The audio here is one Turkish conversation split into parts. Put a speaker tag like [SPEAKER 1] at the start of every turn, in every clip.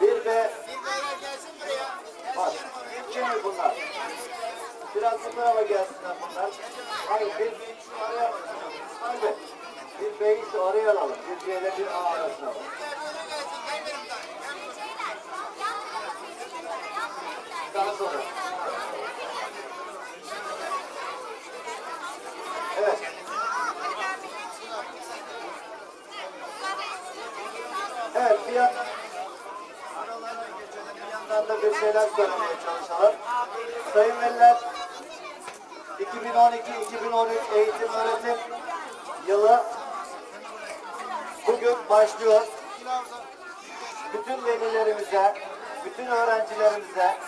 [SPEAKER 1] Bir ve bak mi bunlar? Biraz bu tarafa gelsinler bunlar. Hayır bir bir şu araya Hadi. Bir beyi şu araya alalım. Bir C'yle bir A arasına. Daha sonra. Evet. Evet bir yandan aralara geçelim. Bir yandan da bir şeyler söylemeye çalışalım. Sayın Veliler 2012-2013 eğitim öğretim yılı bugün başlıyor. Bütün velilerimize, bütün öğrencilerimize,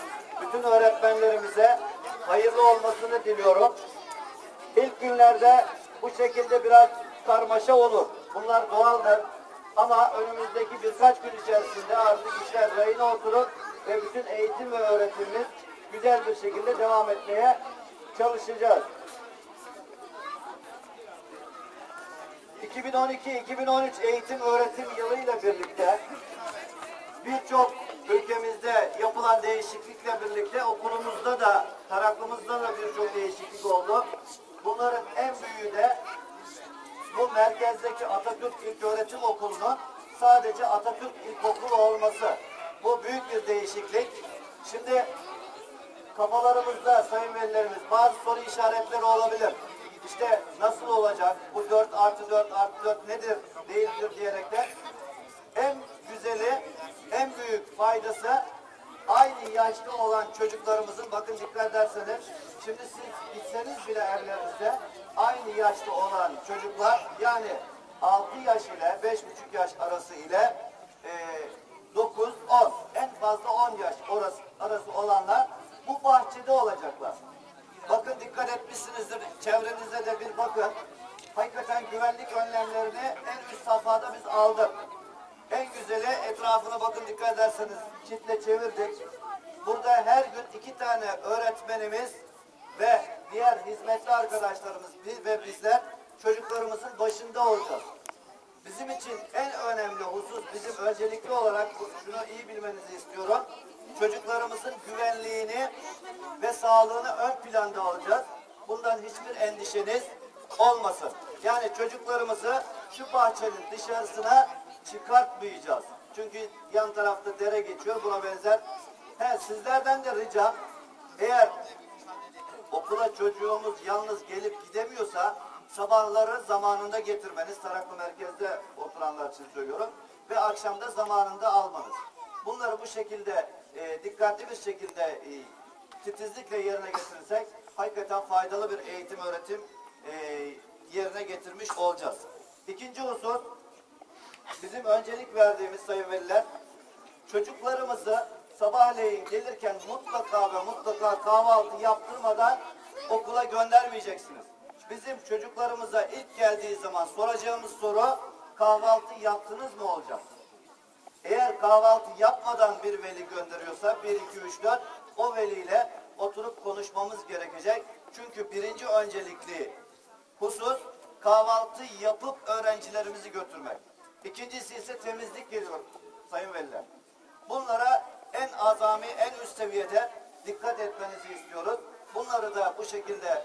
[SPEAKER 1] bütün öğretmenlerimize hayırlı olmasını diliyorum. İlk günlerde bu şekilde biraz karmaşa olur. Bunlar doğaldır. Ama önümüzdeki birkaç gün içerisinde artık işler rayına oturur ve bütün eğitim ve öğretimimiz güzel bir şekilde devam etmeye çalışacağız. 2012-2013 eğitim öğretim yılıyla birlikte birçok ülkemizde yapılan değişiklikle birlikte okulumuzda da taraklımızda da birçok değişiklik oldu. Bunların en büyüğü de merkezdeki Atatürk İlköğretim Okulu'nun sadece Atatürk İlkokulu olması. Bu büyük bir değişiklik. Şimdi kafalarımızda sayın velilerimiz bazı soru işaretleri olabilir. İşte nasıl olacak? Bu 4 artı 4 artı 4 nedir? Değildir diyerekten en güzeli, en büyük faydası aynı yaşta olan çocuklarımızın bakın dikkat ederseniz şimdi siz gitseniz bile evlerinizde aynı yaşta olan çocuklar yani 6 yaş ile 5,5 yaş arası ile e, 9, 10 en fazla 10 yaş orası, arası olanlar bu bahçede olacaklar. Bakın dikkat etmişsinizdir. Çevrenize de bir bakın. Hakikaten güvenlik önlemlerini en üst safhada biz aldık. En güzeli etrafına bakın dikkat ederseniz çitle çevirdik. Burada her gün iki tane öğretmenimiz ve diğer hizmetli arkadaşlarımız ve bizler çocuklarımızın başında olacağız. Bizim için en önemli husus bizim öncelikli olarak şunu iyi bilmenizi istiyorum. Çocuklarımızın güvenliğini ve sağlığını ön planda alacağız. Bundan hiçbir endişeniz olmasın. Yani çocuklarımızı şu bahçenin dışarısına çıkartmayacağız. Çünkü yan tarafta dere geçiyor buna benzer. He, sizlerden de ricam eğer okula çocuğumuz yalnız gelip gidemiyorsa sabahları zamanında getirmeniz, Taraklı merkezde oturanlar için söylüyorum ve akşamda zamanında almanız. Bunları bu şekilde e, dikkatli bir şekilde e, titizlikle yerine getirirsek hakikaten faydalı bir eğitim öğretim e, yerine getirmiş olacağız. İkinci husus bizim öncelik verdiğimiz sayın veliler çocuklarımızı sabahleyin gelirken mutlaka ve mutlaka kahvaltı yaptırmadan okula göndermeyeceksiniz. Bizim çocuklarımıza ilk geldiği zaman soracağımız soru kahvaltı yaptınız mı olacak? Eğer kahvaltı yapmadan bir veli gönderiyorsa 1, 2, 3, 4 o veliyle oturup konuşmamız gerekecek. Çünkü birinci öncelikli husus kahvaltı yapıp öğrencilerimizi götürmek. İkincisi ise temizlik geliyor sayın veliler. Bunlara en azami, en üst seviyede dikkat etmenizi istiyoruz. Bunları da bu şekilde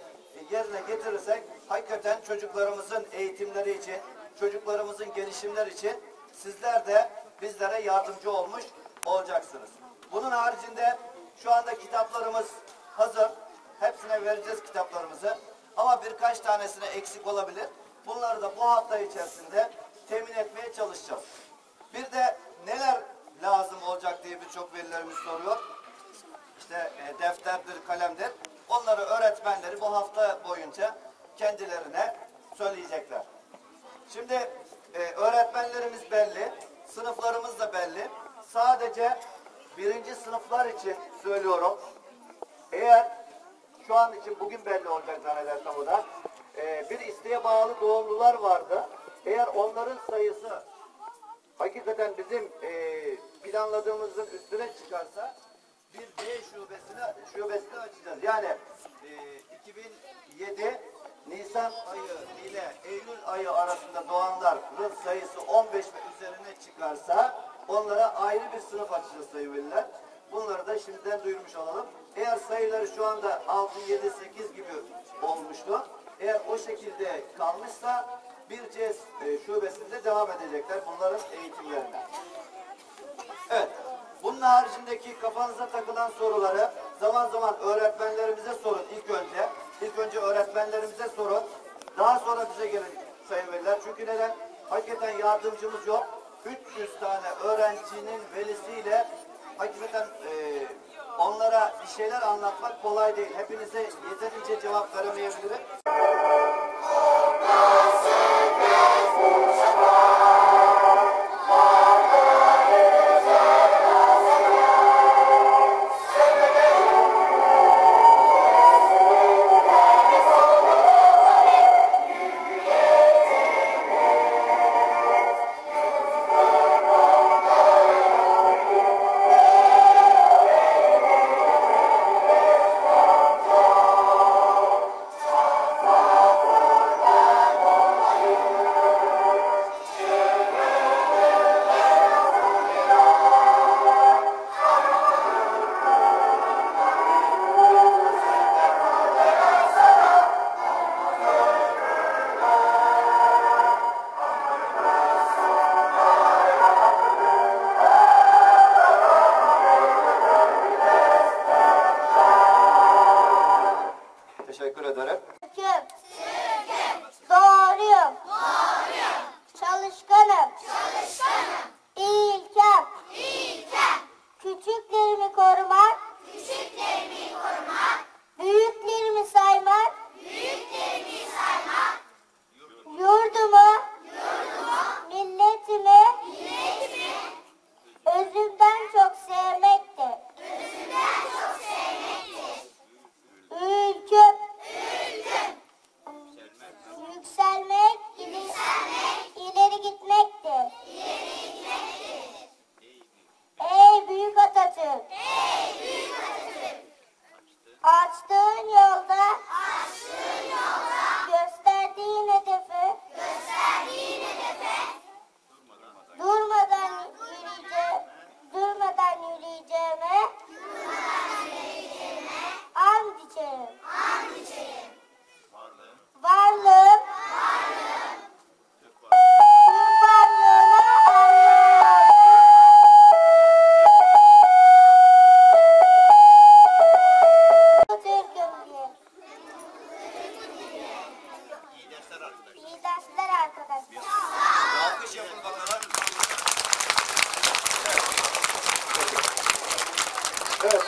[SPEAKER 1] yerine getirirsek hakikaten çocuklarımızın eğitimleri için, çocuklarımızın gelişimler için sizler de bizlere yardımcı olmuş olacaksınız. Bunun haricinde şu anda kitaplarımız hazır. Hepsine vereceğiz kitaplarımızı. Ama birkaç tanesine eksik olabilir. Bunları da bu hafta içerisinde temin etmeye çalışacağız. Bir de neler lazım olacak diye birçok velilerimiz soruyor. İşte e, defterdir, kalemdir. Onları öğretmenleri bu hafta boyunca kendilerine söyleyecekler. Şimdi e, öğretmenlerimiz belli, sınıflarımız da belli. Sadece birinci sınıflar için söylüyorum. Eğer şu an için bugün belli olacak zannedersem o da. e, bir isteğe bağlı doğumlular vardı. Eğer onların sayısı hakikaten bizim e, planladığımızın üstüne çıkarsa bir B şubesini şubesini açacağız. Yani e, 2007 Nisan ayı ile Eylül ayı arasında doğanların sayısı 15 ve üzerine çıkarsa onlara ayrı bir sınıf açacağız sayın veliler. Bunları da şimdiden duyurmuş olalım. Eğer sayıları şu anda 6, 7, 8 gibi olmuştu. Eğer o şekilde kalmışsa bir C e, şubesinde devam edecekler bunların eğitimlerine. Evet. Bunun haricindeki kafanıza takılan soruları zaman zaman öğretmenlerimize sorun ilk önce. İlk önce öğretmenlerimize sorun. Daha sonra bize gelin sayın veliler. Çünkü neden? Hakikaten yardımcımız yok. 300 tane öğrencinin velisiyle hakikaten eee, onlara bir şeyler anlatmak kolay değil. Hepinize yeterince cevap veremeyebilirim. Teşekkür ederim.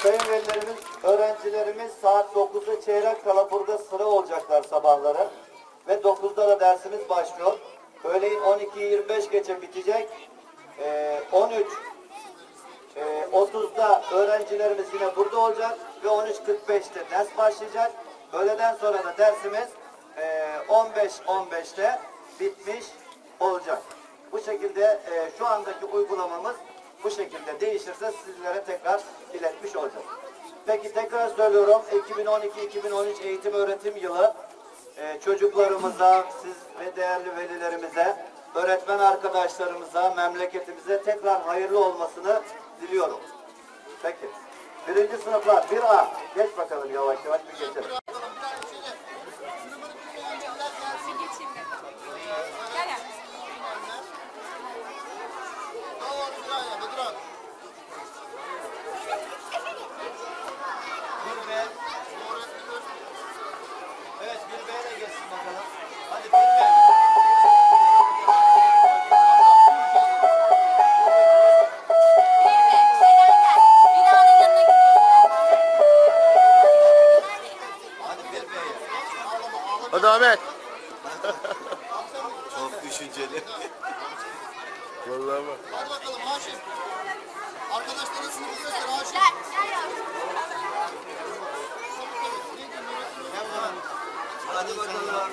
[SPEAKER 1] Sayın velilerimiz, öğrencilerimiz saat 9'da çeyrek kala burada sıra olacaklar sabahları. Ve 9'da da dersimiz başlıyor. Öğleyin 12.25 geçe bitecek. Ee, 13 ee, 30'da öğrencilerimiz yine burada olacak ve 13.45'te ders başlayacak. Öğleden sonra da dersimiz ee, 15-15'te bitmiş olacak. Bu şekilde ee, şu andaki uygulamamız bu şekilde değişirse sizlere tekrar. Peki tekrar söylüyorum 2012-2013 eğitim öğretim yılı ee, çocuklarımıza, siz ve değerli velilerimize, öğretmen arkadaşlarımıza, memleketimize tekrar hayırlı olmasını diliyorum. Peki. Birinci sınıflar 1A. Geç bakalım yavaş yavaş bir geçelim.
[SPEAKER 2] Haşim. Arkadaşların sınıfı göster Haşim.
[SPEAKER 3] Gel, gel yavrum.
[SPEAKER 1] Hadi bakalım.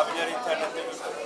[SPEAKER 1] a Villar Internet